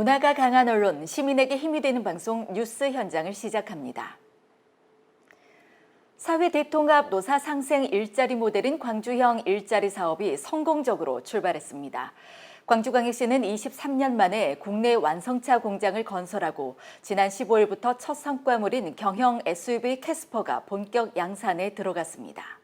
문화가 강한 언론, 시민에게 힘이 되는 방송 뉴스 현장을 시작합니다. 사회 대통합 노사 상생 일자리 모델인 광주형 일자리 사업이 성공적으로 출발했습니다. 광주광역시는 23년 만에 국내 완성차 공장을 건설하고 지난 15일부터 첫 성과물인 경형 SUV 캐스퍼가 본격 양산에 들어갔습니다.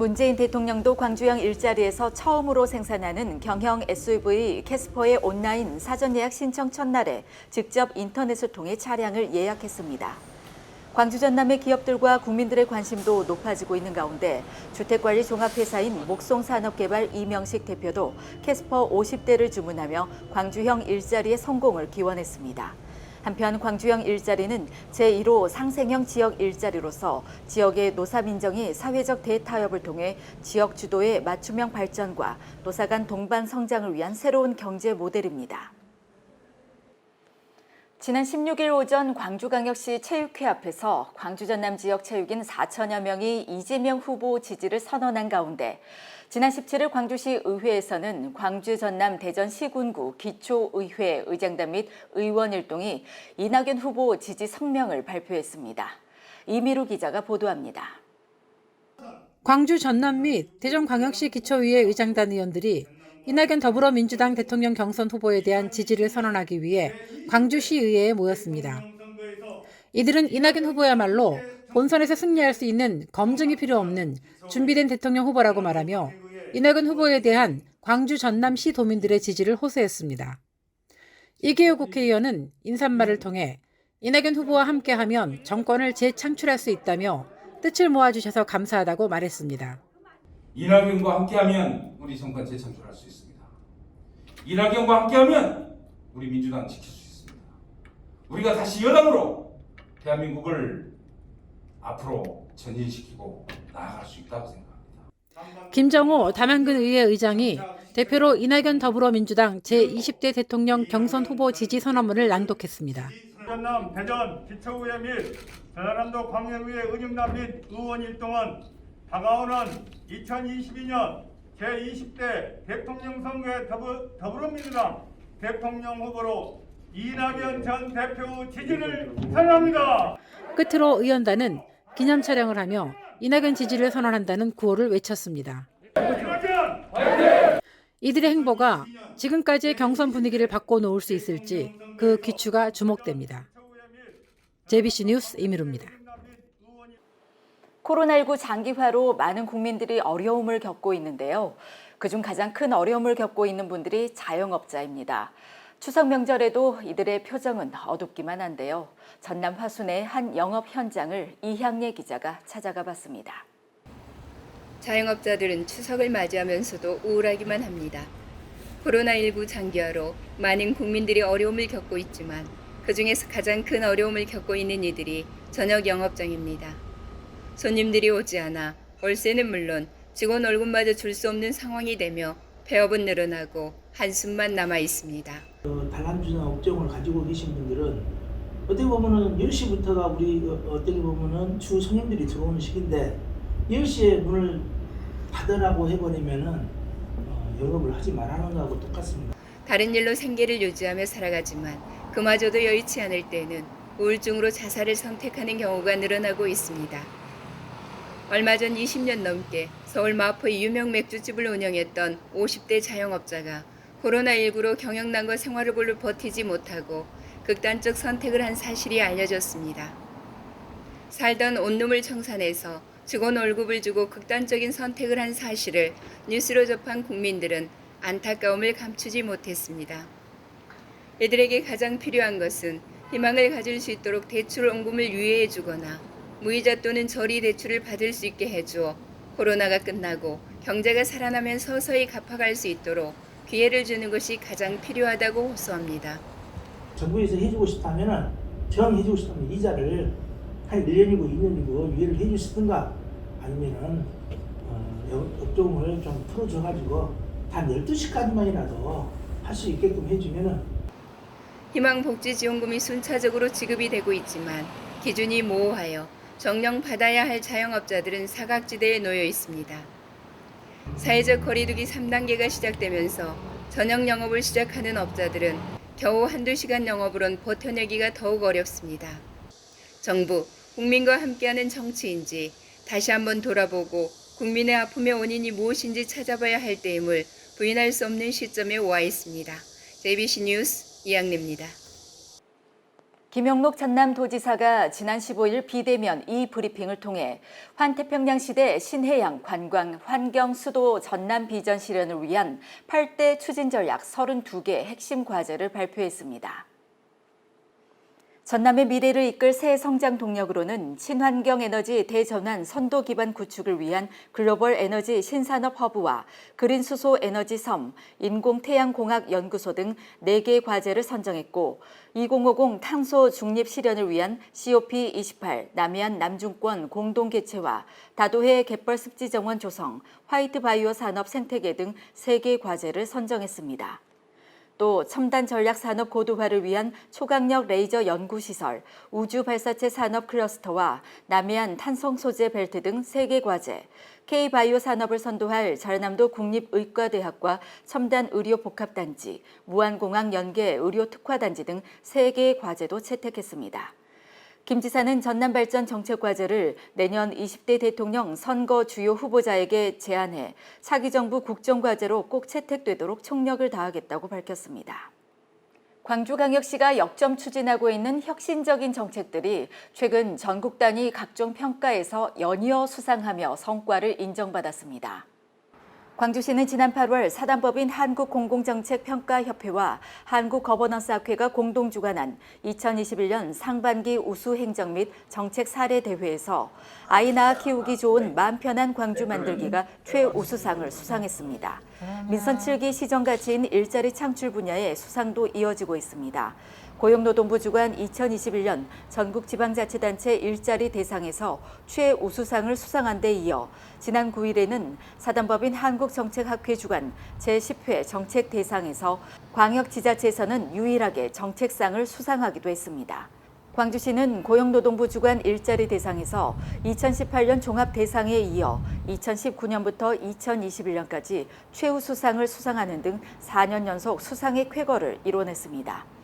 문재인 대통령도 광주형 일자리에서 처음으로 생산하는 경형 SUV 캐스퍼의 온라인 사전 예약 신청 첫날에 직접 인터넷을 통해 차량을 예약했습니다. 광주 전남의 기업들과 국민들의 관심도 높아지고 있는 가운데 주택관리 종합회사인 목송산업개발 이명식 대표도 캐스퍼 50대를 주문하며 광주형 일자리의 성공을 기원했습니다. 한편 광주형 일자리는 제1호 상생형 지역 일자리로서 지역의 노사 민정이 사회적 대타협을 통해 지역 주도의 맞춤형 발전과 노사 간 동반 성장을 위한 새로운 경제 모델입니다. 지난 16일 오전 광주광역시 체육회 앞에서 광주 전남 지역 체육인 4천여 명이 이재명 후보 지지를 선언한 가운데 지난 17일 광주시 의회에서는 광주 전남 대전 시군구 기초의회 의장단 및 의원 일동이 이낙연 후보 지지 성명을 발표했습니다. 이미루 기자가 보도합니다. 광주 전남 및 대전광역시 기초의회 의장단 의원들이 이낙연 더불어민주당 대통령 경선 후보에 대한 지지를 선언하기 위해 광주시의회에 모였습니다. 이들은 이낙연 후보야말로 본선에서 승리할 수 있는 검증이 필요 없는 준비된 대통령 후보라고 말하며 이낙연 후보에 대한 광주 전남시 도민들의 지지를 호소했습니다. 이계호 국회의원은 인사말을 통해 이낙연 후보와 함께하면 정권을 재창출할 수 있다며 뜻을 모아주셔서 감사하다고 말했습니다. 이낙연과 함께하면 우리 정권 재창출할 수 있습니다. 이낙연과 함께하면 우리 민주당 지킬 수 있습니다. 우리가 다시 여당으로 대한민국을 앞으로 전진시키고 나아갈 수 있다고 생각합니다. 김정호 담양근 의회 의장이 대표로 이낙연 더불어민주당 제20대 대통령 경선 후보 지지 선언문을 낭독했습니다. 전남 대전 기초의회 및 전라남도 광역의회 의정단 및 의원 일동은 다가오는 2022년 제20대 대통령 선거에 더불, 더불어민주당 대통령 후보로 이낙연 전 대표 지지를 선언합니다. 끝으로 의원단은 기념 촬영을 하며 이낙연 지지를 선언한다는 구호를 외쳤습니다. 이들의 행보가 지금까지의 경선 분위기를 바꿔놓을 수 있을지 그 귀추가 주목됩니다. JBC 뉴스 이미루입니다. 코로나19 장기화로 많은 국민들이 어려움을 겪고 있는데요. 그중 가장 큰 어려움을 겪고 있는 분들이 자영업자입니다. 추석 명절에도 이들의 표정은 어둡기만 한데요. 전남 화순의 한 영업 현장을 이향예 기자가 찾아가 봤습니다. 자영업자들은 추석을 맞이하면서도 우울하기만 합니다. 코로나19 장기화로 많은 국민들이 어려움을 겪고 있지만 그 중에서 가장 큰 어려움을 겪고 있는 이들이 저녁 영업장입니다. 손님들이 오지 않아 월세는 물론 직원 월급마저 줄 수 없는 상황이 되며 폐업은 늘어나고 한숨만 남아 있습니다. 어, 단란주나 업종을 가지고 계신 분들은 어떻게 보면은 10시부터가 우리 어, 어떻게 보면은 주 손님들이 들어오는 시기인데 10시에 문을 닫으라고 해버리면은 어, 영업을 하지 말라는 거하고 똑같습니다. 다른 일로 생계를 유지하며 살아가지만 그마저도 여의치 않을 때는 우울증으로 자살을 선택하는 경우가 늘어나고 있습니다. 얼마 전 20년 넘게 서울 마포의 유명 맥주집을 운영했던 50대 자영업자가 코로나19로 경영난과 생활을불로 버티지 못하고 극단적 선택을 한 사실이 알려졌습니다. 살던 온룸을 청산해서 직원 월급을 주고 극단적인 선택을 한 사실을 뉴스로 접한 국민들은 안타까움을 감추지 못했습니다. 이들에게 가장 필요한 것은 희망을 가질 수 있도록 대출 원금을 유예해 주거나 무이자 또는 저리 대출을 받을 수 있게 해주어 코로나가 끝나고 경제가 살아나면 서서히 갚아갈 수 있도록 기회를 주는 것이 가장 필요하다고 호소합니다. 정부에서 해주고 싶다면은 정 해주고 싶다면 이자를 한 1년이고 2년이고 유예를 해주시든가 아니면은 어, 영- 업종을 좀 풀어줘가지고 단 12시까지만이라도 할 수 있게끔 해주면은 희망복지지원금이 순차적으로 지급이 되고 있지만 기준이 모호하여 정령 받아야 할 자영업자들은 사각지대에 놓여 있습니다. 사회적 거리두기 3단계가 시작되면서 저녁 영업을 시작하는 업자들은 겨우 한두 시간 영업으론 버텨내기가 더욱 어렵습니다. 정부, 국민과 함께하는 정치인지 다시 한번 돌아보고 국민의 아픔의 원인이 무엇인지 찾아봐야 할 때임을 부인할 수 없는 시점에 와 있습니다. JBC 뉴스 이양래입니다. 김영록 전남도지사가 지난 15일 비대면 이 브리핑을 통해 환태평양 시대 신해양 관광 환경 수도 전남 비전 실현을 위한 8대 추진 전략 32개 핵심 과제를 발표했습니다. 전남의 미래를 이끌 새 성장 동력으로는 친환경 에너지 대전환 선도 기반 구축을 위한 글로벌 에너지 신산업 허브와 그린 수소 에너지 섬, 인공 태양 공학 연구소 등 4개 과제를 선정했고 2050 탄소 중립 실현을 위한 COP28 남해안 남중권 공동 개최와 다도해 갯벌 습지 정원 조성, 화이트 바이오 산업 생태계 등 3개 과제를 선정했습니다. 또 첨단 전략 산업 고도화를 위한 초강력 레이저 연구 시설, 우주 발사체 산업 클러스터와 남해안 탄성 소재 벨트 등 3개 과제, K-바이오 산업을 선도할 전남도 국립의과대학과 첨단 의료 복합단지, 무안공항 연계 의료 특화단지 등 3개 과제도 채택했습니다. 김 지사는 전남발전 정책과제를 내년 20대 대통령 선거 주요 후보자에게 제안해 차기 정부 국정과제로 꼭 채택되도록 총력을 다하겠다고 밝혔습니다. 광주광역시가 역점 추진하고 있는 혁신적인 정책들이 최근 전국 단위 각종 평가에서 연이어 수상하며 성과를 인정받았습니다. 광주시는 지난 8월 사단법인 한국공공정책평가협회와 한국거버넌스학회가 공동 주관한 2021년 상반기 우수 행정 및 정책 사례 대회에서 아이 낳아 키우기 좋은 마음 편한 광주 만들기가 최우수상을 수상했습니다. 민선 7기 시정 가치인 일자리 창출 분야의 수상도 이어지고 있습니다. 고용노동부 주관 2021년 전국 지방자치단체 일자리 대상에서 최우수상을 수상한 데 이어 지난 9일에는 사단법인 한국정책학회 주관 제10회 정책 대상에서 광역지자체에서는 유일하게 정책상을 수상하기도 했습니다. 광주시는 고용노동부 주관 일자리 대상에서 2018년 종합 대상에 이어 2019년부터 2021년까지 최우수상을 수상하는 등 4년 연속 수상의 쾌거를 이뤄냈습니다.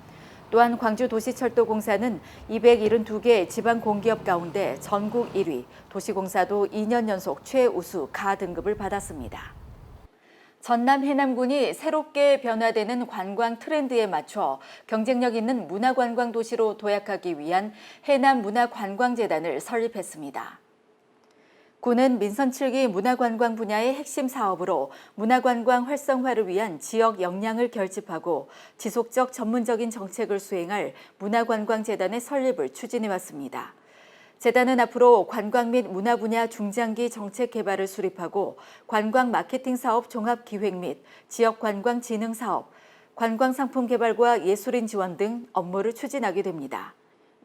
또한 광주도시철도공사는 272개 지방 공기업 가운데 전국 1위, 도시공사도 2년 연속 최우수 가 등급을 받았습니다. 전남 해남군이 새롭게 변화되는 관광 트렌드에 맞춰 경쟁력 있는 문화관광 도시로 도약하기 위한 해남 문화관광재단을 설립했습니다. 군은 민선 7기 문화관광 분야의 핵심 사업으로 문화관광 활성화를 위한 지역 역량을 결집하고 지속적 전문적인 정책을 수행할 문화관광재단의 설립을 추진해 왔습니다. 재단은 앞으로 관광 및 문화 분야 중장기 정책 개발을 수립하고 관광 마케팅 사업 종합 기획 및 지역 관광 진흥 사업, 관광 상품 개발과 예술인 지원 등 업무를 추진하게 됩니다.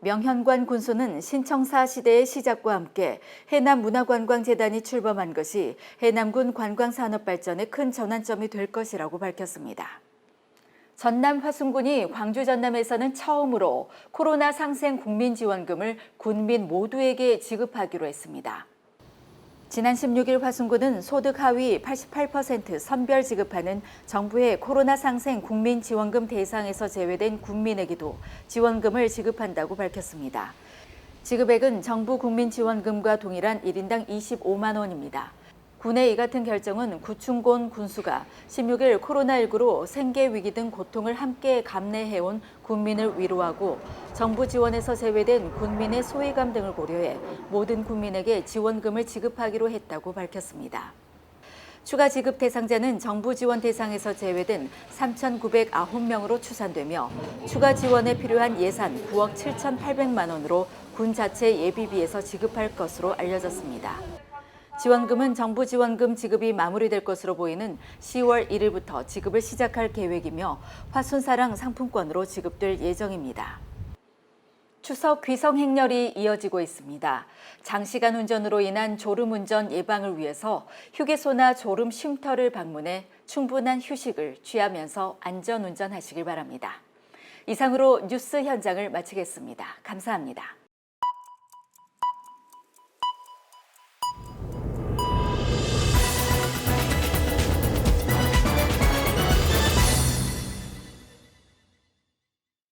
명현관 군수는 신청사 시대의 시작과 함께 해남문화관광재단이 출범한 것이 해남군 관광산업 발전에 큰 전환점이 될 것이라고 밝혔습니다. 전남 화순군이 광주 전남에서는 처음으로 코로나 상생 국민지원금을 군민 모두에게 지급하기로 했습니다. 지난 16일 화순군은 소득 하위 88% 선별 지급하는 정부의 코로나 상생 국민 지원금 대상에서 제외된 국민에게도 지원금을 지급한다고 밝혔습니다. 지급액은 정부 국민 지원금과 동일한 1인당 25만 원입니다. 군의 이 같은 결정은 구충곤 군수가 16일 코로나19로 생계 위기 등 고통을 함께 감내해온 군민을 위로하고 정부 지원에서 제외된 군민의 소외감 등을 고려해 모든 국민에게 지원금을 지급하기로 했다고 밝혔습니다. 추가 지급 대상자는 정부 지원 대상에서 제외된 3,909명으로 추산되며 추가 지원에 필요한 예산 9억 7,800만 원으로 군 자체 예비비에서 지급할 것으로 알려졌습니다. 지원금은 정부 지원금 지급이 마무리될 것으로 보이는 10월 1일부터 지급을 시작할 계획이며 화순사랑 상품권으로 지급될 예정입니다. 추석 귀성 행렬이 이어지고 있습니다. 장시간 운전으로 인한 졸음 운전 예방을 위해서 휴게소나 졸음 쉼터를 방문해 충분한 휴식을 취하면서 안전 운전하시길 바랍니다. 이상으로 뉴스 현장을 마치겠습니다. 감사합니다.